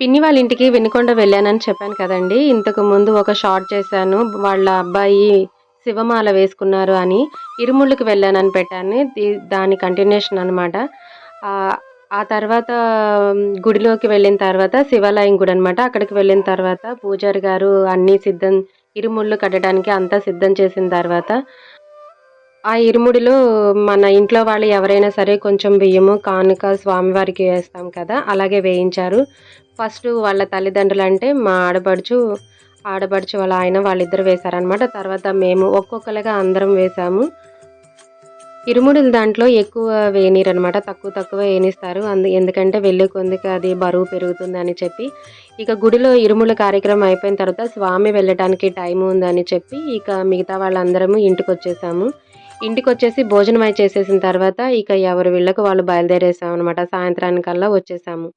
పిన్ని వాళ్ళ ఇంటికి వినుకొండ వెళ్ళానని చెప్పాను కదండీ! ఇంతకు ముందు ఒక షార్ట్ చేశాను. వాళ్ళ అబ్బాయి శివమాల వేసుకున్నారు అని. ఇరుముళ్ళకి వెళ్ళానని పెట్టాను. దాని కంటిన్యూషన్ అనమాట. ఆ తర్వాత గుడిలోకి వెళ్ళిన తర్వాత శివాలయం గుడి అనమాట అక్కడికి వెళ్ళిన తర్వాత పూజారి గారు అన్నీ సిద్ధం ఇరుముళ్ళు కట్టడానికి అంతా సిద్ధం చేసిన తర్వాత ఆ ఇరుముడిలో మన ఇంట్లో వాళ్ళు ఎవరైనా సరే కొంచెం బియ్యము, కానుక స్వామివారికి వేస్తాం కదా! అలాగే వేయించారు. ఫస్ట్ వాళ్ళ తల్లిదండ్రులు అంటే మా ఆడపడుచు, ఆడపడుచు వాళ్ళ ఆయన వాళ్ళిద్దరు వేశారనమాట. తర్వాత మేము ఒక్కొక్కలుగా అందరం వేశాము. ఇరుముడులు దాంట్లో ఎక్కువ వేయనీరనమాట. తక్కువ తక్కువ ఏనిస్తారు. అందు ఎందుకంటే వెళ్ళే కొందుకు అది బరువు పెరుగుతుందని చెప్పి. ఇక గుడిలో ఇరుముల కార్యక్రమం అయిపోయిన తర్వాత స్వామి వెళ్ళటానికి టైం ఉందని చెప్పి ఇక మిగతా వాళ్ళందరము ఇంటికి వచ్చేసాము ఇంటికి ఇంటికొచ్చేసి భోజనం అయి చేసేసిన తర్వాత ఇక ఎవరి వీళ్ళకు వాళ్ళు బయలుదేరేసాం అనమాట సాయంత్రానికల్లా వచ్చేసాము.